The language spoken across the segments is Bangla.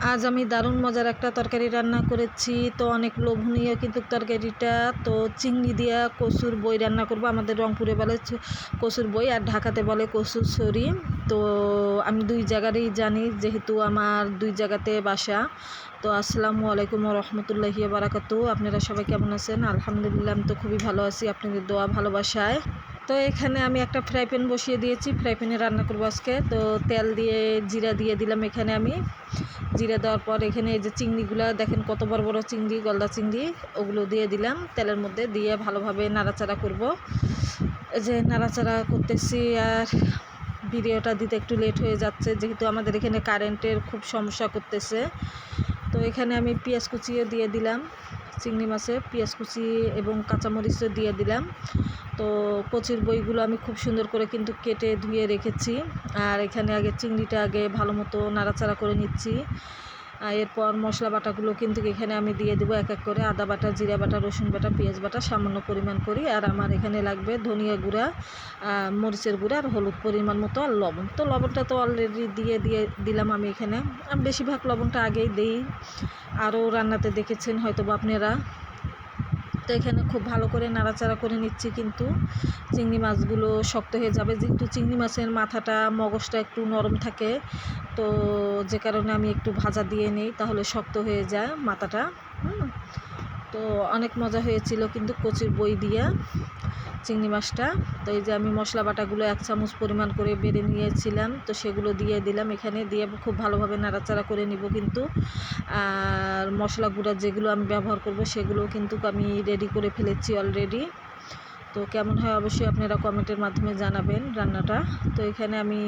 আজ আমি দারুণ মজার একটা তরকারি রান্না করেছি। তো অনেক লোভনীয় কিন্তু তরকারিটা। তো চিংড়ি দিয়া কচুর বই রান্না করব। আমাদের রংপুরে বলে কচুর বই আর ঢাকাতে বলে কচুর ছড়ি তো আমি দুই জায়গারই জানি, যেহেতু আমার দুই জায়গাতে বাসা। তো আসসালামু আলাইকুম রহমতুল্লাহি বারাকাতু আপনারা সবাই কেমন আছেন? আলহামদুলিল্লাহ, আমি তো খুবই ভালো আছি। আপনাদের দোয়া ভালোবাসায়। তো এখানে আমি একটা ফ্রাই প্যান বসিয়ে দিয়েছি। ফ্রাই প্যানে রান্না করব আজকে। তো তেল দিয়ে জিরা দিয়ে দিলাম এখানে আমি। জিরা দেওয়ার পর এখানে এই যে চিংড়িগুলো, দেখেন কত বড় বড় চিংড়ি, গলদা চিংড়ি, ওগুলো দিয়ে দিলাম তেলের মধ্যে দিয়ে ভালোভাবে নাড়াচাড়া করব। এই যে নাড়াচাড়া করতেছি আর ভিডিওটা দিতে একটু লেট হয়ে যাচ্ছে, যেহেতু আমাদের এখানে কারেন্টের খুব সমস্যা করতেছে। তো এখানে আমি পেঁয়াজ কুচিও দিয়ে দিলাম। চিংড়ি মাছে, পেঁয়াজ কুচি এবং কাঁচামরিচ দিয়ে দিলাম। তো কচির বইগুলো আমি খুব সুন্দর করে কিন্তু কেটে ধুয়ে রেখেছি। আর এখানে আগে চিংড়িটা আগে ভালো মতো নাড়াচাড়া করে নিচ্ছি। এরপর মশলা বাটাগুলো কিন্তু এখানে আমি দিয়ে দেবো এক এক করে। আদা বাটা, জিরা বাটা, রসুন বাটা, পেঁয়াজ বাটা সামান্য পরিমাণ করি। আর আমার এখানে লাগবে ধনিয়া গুঁড়া মরিচের গুঁড়া আর হলুদ পরিমাণ মতো আর লবণ। তো লবণটা তো অলরেডি দিয়ে দিয়ে দিলাম আমি এখানে। বেশিরভাগ লবণটা আগেই দিই। আরও রান্নাতে দেখেছেন হয়তো বা আপনারা। তো এখানে খুব ভালো করে নাড়াচাড়া করে নিচ্ছি কিন্তু চিংড়ি মাছগুলো শক্ত হয়ে যাবে যেহেতু চিংড়ি মাছের মাথাটা, মগজটা একটু নরম থাকে, তো যে কারণে আমি একটু ভাজা দিয়ে নিই, তাহলে শক্ত হয়ে যায় মাথাটা, হুম। তো অনেক মজা হয়েছিল কিন্তু কচির বই দিয়ে চিংড়ি মাছটা। তো এই যে আমি মশলা বাটাগুলো এক চামচ পরিমাণ করে বেড়ে নিয়েছিলাম, তো সেগুলো দিয়ে দিলাম। এখানে দিয়ে খুব ভালোভাবে নাড়াচাড়া করে নিব কিন্তু। আর মশলা গুঁড়া যেগুলো আমি ব্যবহার করব সেগুলো কিন্তু আমি রেডি করে ফেলেছি অলরেডি তো কেমন হয় অবশ্যই আপনারা কমেন্টের মাধ্যমে জানাবেন রান্নাটা। তো এখানে আমি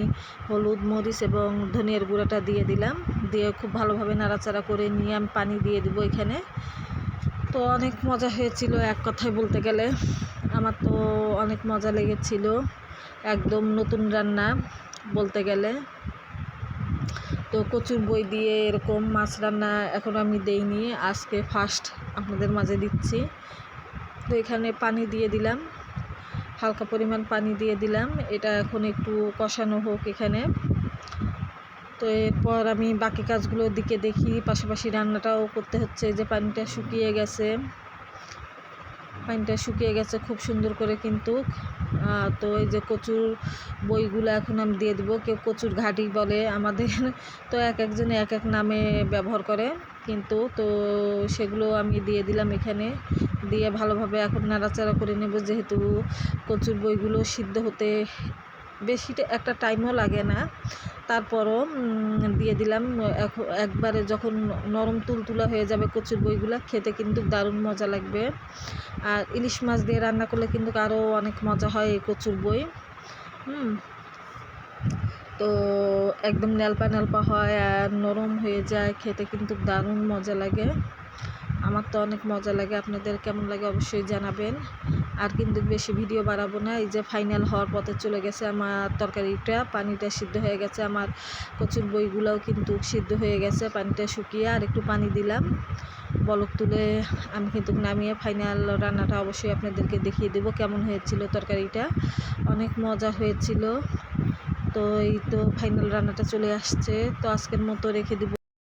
হলুদ, মরিচ এবং ধনিয়ার গুঁড়াটা দিয়ে দিলাম। দিয়ে খুব ভালোভাবে নাড়াচাড়া করে নিয়ে আমি পানি দিয়ে দেবো এখানে। তো অনেক মজা হয়েছিল, এক কথায় বলতে গেলে। আমার তো অনেক মজা লেগেছিল, একদম নতুন রান্না বলতে গেলে। তো কচুর বই দিয়ে এরকম মাছ রান্না এখন আমি দেইনি, আজকে ফার্স্ট আপনাদের মাঝে দিচ্ছি। তো এখানে পানি দিয়ে দিলাম, হালকা পরিমাণ পানি দিয়ে দিলাম, এটা এখন একটু কষানো হোক এখানে। তো এরপর আমি বাকি কাজগুলোর দিকে দেখি, পাশাপাশি রান্নাটাও করতে হচ্ছে যে পানিটা শুকিয়ে গেছে। পানিটা শুকিয়ে গেছে খুব সুন্দর করে কিন্তু। তো এই যে কচুর বইগুলো এখন আমি দিয়ে দেবো, কেউ কচুর ঘাটি বলে আমাদের, তো এক একজনে এক এক নামে ব্যবহার করে কিন্তু, তো সেগুলো আমি দিয়ে দিলাম এখানে। দিয়ে ভালোভাবে এখন নাড়াচাড়া করে নেব, যেহেতু কচুর বইগুলো সিদ্ধ হতে বেশিটা একটা টাইমও লাগে না। তারপরও দিয়ে দিলাম একবারে যখন নরম তুলতুলা হয়ে যাবে কচুর বইগুলো, খেতে কিন্তু দারুণ মজা লাগবে। আর ইলিশ মাছ দিয়ে রান্না করলে কিন্তু আরও অনেক মজা হয় এই কচুর বই। হুম। তো একদম নেলপা নেলপা হয় আর নরম হয়ে যায়, খেতে কিন্তু দারুণ মজা লাগে। আমার তো অনেক মজা লাগে। আপনাদের কেমন লাগে অবশ্যই জানাবেন। আর কিন্তু বেশি ভিডিও বাড়াবো না। এই যে ফাইনাল হওয়ার পথে চলে গেছে আমার তরকারিটা। পানিটা সিদ্ধ হয়ে গেছে। আমার কচুর বইগুলোও কিন্তু সিদ্ধ হয়ে গেছে। পানিটা শুকিয়ে আর একটু পানি দিলাম। বলক তুলে আমি কিন্তু নামিয়ে ফাইনাল রান্নাটা অবশ্যই আপনাদেরকে দেখিয়ে দেবো কেমন হয়েছিল তরকারিটা। অনেক মজা হয়েছিল। তো এই তো ফাইনাল রান্নাটা চলে আসছে। তো আজকের মতো রেখে দিব।